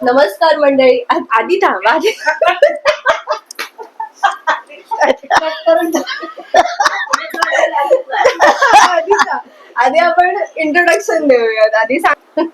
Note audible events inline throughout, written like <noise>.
नमस्कार मंडळी. आधी थांबा आधी आधी थांब. आधी आपण इंट्रोडक्शन देऊयात. आधी सांग.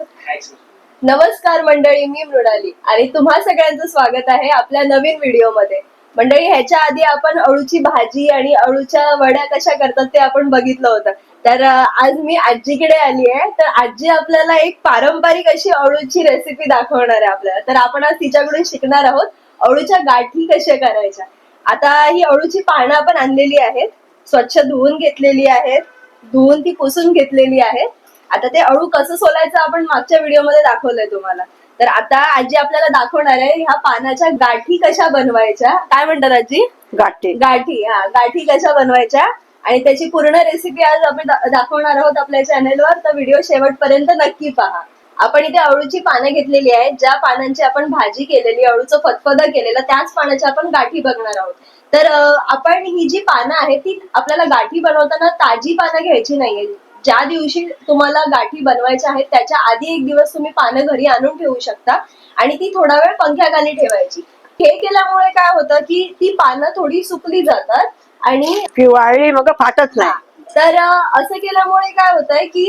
नमस्कार मंडळी मी मृणाली. आणि तुम्हा सगळ्यांचं स्वागत आहे आपल्या नवीन व्हिडिओमध्ये मंडळी ह्याच्या आधी आपण अळूची भाजी आणि अळूच्या वड्या कशा करतात ते आपण बघितलं होतं. तर आज मी आजीकडे आली आहे. तर आजी आपल्याला एक पारंपरिक अशी अळूची रेसिपी दाखवणार आहे आपल्याला. तर आपण आज तिच्याकडून शिकणार आहोत अळूच्या गाठी कशा करायच्या. आता ही अळूची पानं आपण आणलेली आहेत. स्वच्छ धुवून घेतलेली आहेत. धुवून ती पुसून घेतलेली आहेत. आता ते अळू कसं सोलायचं आपण मागच्या व्हिडिओमध्ये दाखवलंय तुम्हाला. तर आता आजी आपल्याला दाखवणार आहे ह्या पानाच्या गाठी कशा बनवायच्या. काय म्हणतात आजी? गाठी. गाठी हा गाठी कशा बनवायच्या? आणि त्याची पूर्ण रेसिपी आज आपण दाखवणार आहोत आपल्या चॅनेलवर तर व्हिडिओ शेवटपर्यंत नक्की पहा. आपण इथे अळूची पानं घेतलेली आहेत. ज्या पानांची आपण भाजी केलेली अळूचं फतफदा केलेलं त्याच पानाची आपण गाठी बघणार आहोत. तर आपण ही जी पानं आहेत ती आपल्याला गाठी बनवताना ताजी पानं घ्यायची नाहीये. ज्या दिवशी तुम्हाला गाठी बनवायच्या आहेत त्याच्या आधी एक दिवस तुम्ही पानं घरी आणून ठेवू शकता. आणि ती थोडा वेळ पंख्याखाली ठेवायची. हे केल्यामुळे काय होतं की ती पानं थोडी सुकली जातात. आणि ती वाळली मग फाटत नाही. तर असं केल्यामुळे काय होतंय की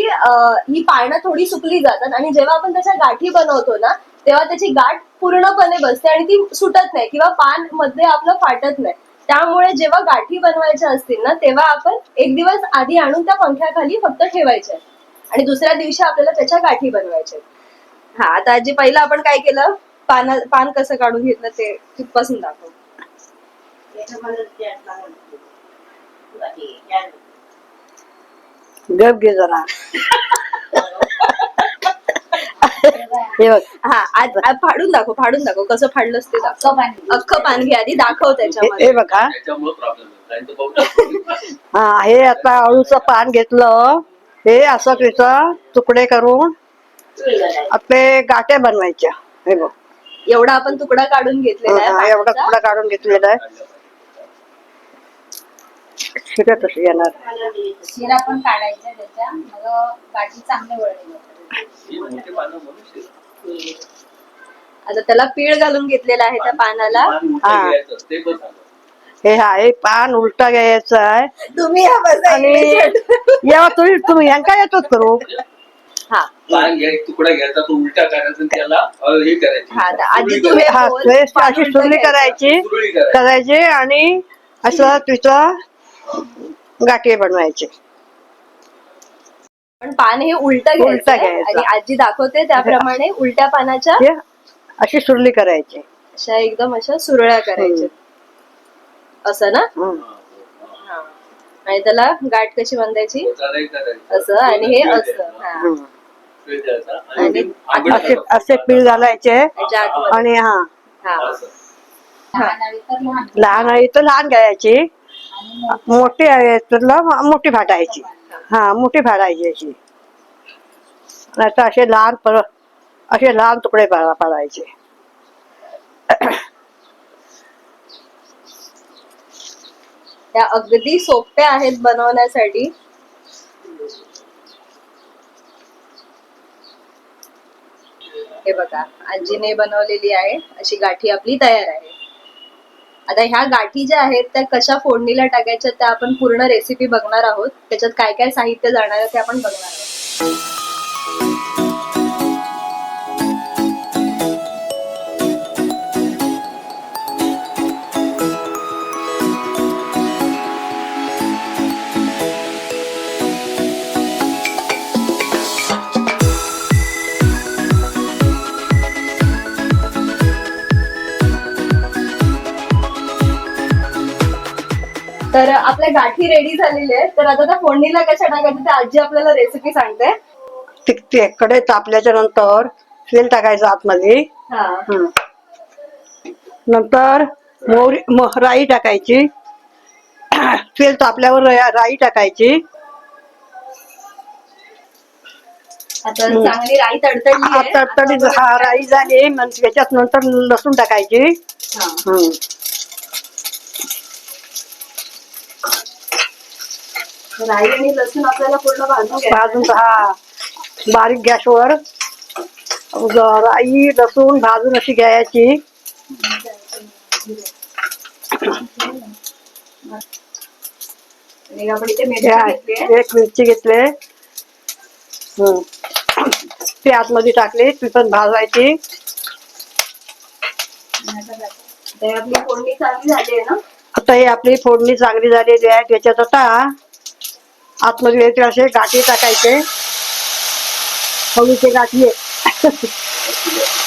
ही पानं थोडी सुकली जातात आणि जेव्हा आपण त्याच्या गाठी बनवतो ना तेव्हा त्याची गाठ पूर्णपणे बसते आणि ती सुटत नाही किंवा पानमध्ये आपलं फाटत नाही. त्यामुळे जेव्हा गाठी बनवायच्या असतील ना तेव्हा आपण एक दिवस आधी आणून त्या पंख्याखाली फक्त ठेवायच्या. आणि दुसऱ्या दिवशी आपल्याला त्याच्या गाठी बनवायच्या. हा आता आजी पहिलं आपण काय केलं? पाना पान कसं काढून घेतलं ते तिथपासून दाखव. गप घे जरा. हे बघ. हा आज आज फाडून दाखव फाडून दाखव कसं फाडलंस ते दाखव. अख्खं पान घे आधी दाखव हे- त्याच्यामध्ये. हे बघा. त्याच्यामुळे प्रॉब्लेम नाही. तर बघू हा हे आता अळूचं पान घेतलं. हे असं त्याचं तुकडे करून आपले गाठ्या बनवायच्या. हे बघ. एवढा आपण तुकडा काढून घेतलेला हा, आहे एवढा पानाचा. तुकडा काढून घेतलेला आहे. येणार शिरा पण काढायच्या त्याच्या मग गाठी चांगले वळले. आता त्याला पीळ घालून घेतलेला आहे त्या पानाला हा. हे हा हे पान उलटा घ्यायचं आहे तुम्ही या बसा आणि इकडे. जेव्हा तुम्ही तुम्ही यांका येतोच करू हा पान घ्याय तुकडा घ्यायचा तो उलटा करायचा आणि त्याला अ, हे हा, आता आधी तुम्ही- करायची. हा पेस्ट अशी करायची. करायची आणि असं तिचं गाठी बनवायची पण पान हे उलट उलटं घ्यायचं. आणि आजी दाखवते त्याप्रमाणे उलट्या पानाच्या हे अशी सुरली करायची अशा एकदम अशा सुरळ्या करायच्या असं ना हम्म. हा. आणि त्याला गाठ कशी बांधायची. असं आणि हे असं. हा. हम्म. आणि असे पीळ घालायचे आतमध्ये. आणि हा हा असं. लहान हवी तर लहान लहान आहे तर लहान घ्यायची मोठी मोठी आहे मोठी फाटायची हा मोठी फाडायची अशी नाही तर असे लहान पर असे लहान तुकडे पा- पाडायचे. त्या अगदी सोप्या आहेत बनवण्यासाठी. हे बघा आजीने बनवलेली आहे. अशी गाठी आपली तयार आहे. आता ह्या गाठी ज्या आहेत त्या कशा फोडणीला टाकायच्या त्या आपण पूर्ण रेसिपी बघणार आहोत. त्याच्यात काय काय साहित्य जाणार आहे ते आपण बघणार आहोत. तर आपल्या गाठी रेडी झालेल्या आहेत. तर आता त्या फोडणीला कशा टाकायच्या ते आजी आपल्याला रेसिपी सांगते. ते- ते कडे तापल्याच्या नंतर तेल टाकायचं आतमध्ये. हा. हं. नंतर मोहरी म- राई टाकायची. <clears throat> तेल तापल्यावर रा- राई टाकायची. आता चांगली राई तडतडली आहे. आता हा राई झाली. मग त्याच्यात नंतर लसूण टाकायची. हा. हं. राई आणि लसूण आपल्याला पूर्ण भाजून घ्यायचं आहे. भाजून हा बारीक गॅसवर राई लसूण भाजून अशी घ्यायची आणि आपण इथे मिरची त्या- घेतली आहे. एक मिरची घेतले हम्म. ती आतमध्ये टाकली ती पण भाजायची तर आपली फोडणी चांगली झाली आहे ना आता ही आपली फोडणी चांगली झालेली आहे त्याच्यात आता आतमध्ये असे गाठी टाकायचे. हळूचे गाठी.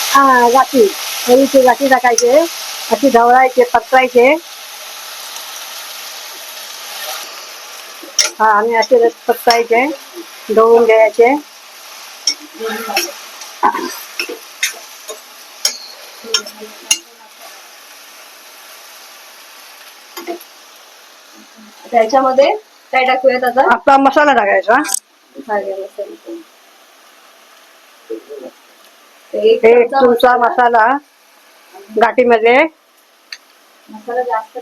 हा गाठी. हळूचे गाठी टाकायचे. अशी ढवळायचे पत्रायचे हा आणि असे पत्रायचे ढवळून घ्यायचे. त्याच्यामध्ये काय टाकूयात आता? आपला मसाला टाकायचा. एक एक चमचा मसाला. गाठीमध्ये. मसाला जास्त.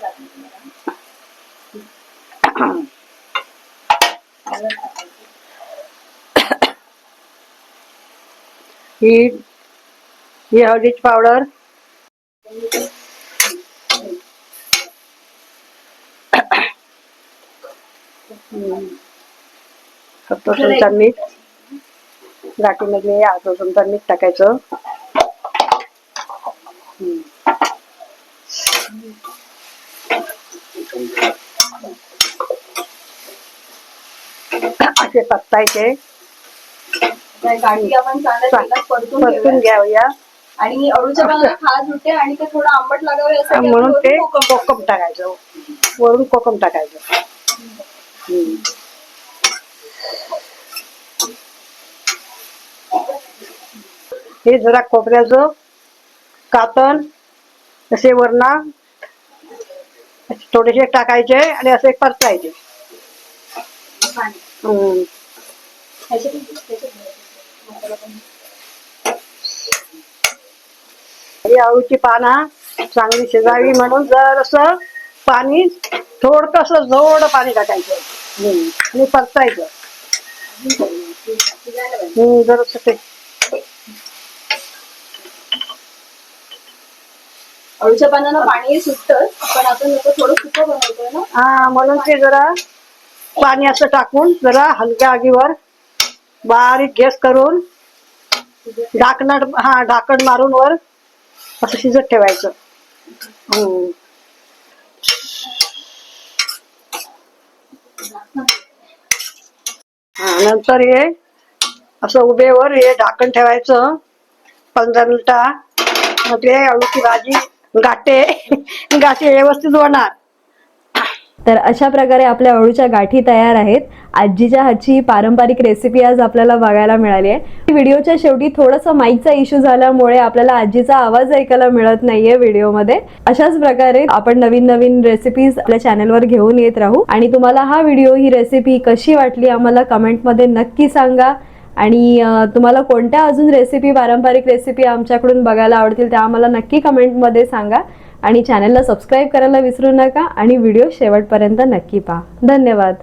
ही ही हळदीची पावडर. सत्तर चमचा मीठ गाठीमध्ये अर्धा चमचा मीठ टाकायचं. असे पत्तायचे. परतून घ्यावया आणि अळूच्या पानाला खाज सुटते आणि ते थोडं आंबट लागावे यासाठी म्हणून ते कोकम टाकायचं. वरून कोकम टाकायचं. हे जरा कोपऱ्याचं कातन असे वरणा थोडेसे टाकायचे आणि असे परतायचे आळूची हम्म. अळूची पाना चांगली शिजावी म्हणून जर पाणी थोडकस जोड पाणी टाकायचं आणि परतायचं. हम्म, जरासं ते. अळूच्या पानाला पाणी सुटतं पण आपण नको थोडं सुकं बनवतोय ना? हा म्हणून ते जरा पाणी असं टाकून जरा हलक्या आगीवर बारीक गॅस करून ढाकण हा ढाकण मारून वर असं शिजत ठेवायचं हम्म. हा नंतर हे असं उभेवर हे ढाकण ठेवायचं. पंधरा मिनिटा. मग ते अळूची भाजी गाठे घाटे व्यवस्थित होणार. तर अशा प्रकारे आपल्या अळूच्या गाठी तयार आहेत. आजीच्या हातची ही पारंपरिक रेसिपी आज आपल्याला बघायला मिळाली आहे. व्हिडिओच्या शेवटी थोडंसं माईकचा इश्यू झाल्यामुळे आपल्याला आजीचा आवाज ऐकायला मिळत नाहीये व्हिडिओमध्ये. अशाच प्रकारे आपण नवीन नवीन रेसिपीज आपल्या चॅनलवर घेऊन येत राहू. आणि तुम्हाला हा व्हिडिओ ही रेसिपी कशी वाटली आम्हाला कमेंटमध्ये नक्की सांगा. आणि तुम्हाला कोणत्या अजून रेसिपी पारंपरिक रेसिपी आमच्याकडून बघायला आवडतील त्या आम्हाला नक्की कमेंटमध्ये सांगा. आणि चॅनलला सबस्क्राईब करायला विसरू नका आणि व्हिडिओ शेवटपर्यंत नक्की पहा. धन्यवाद.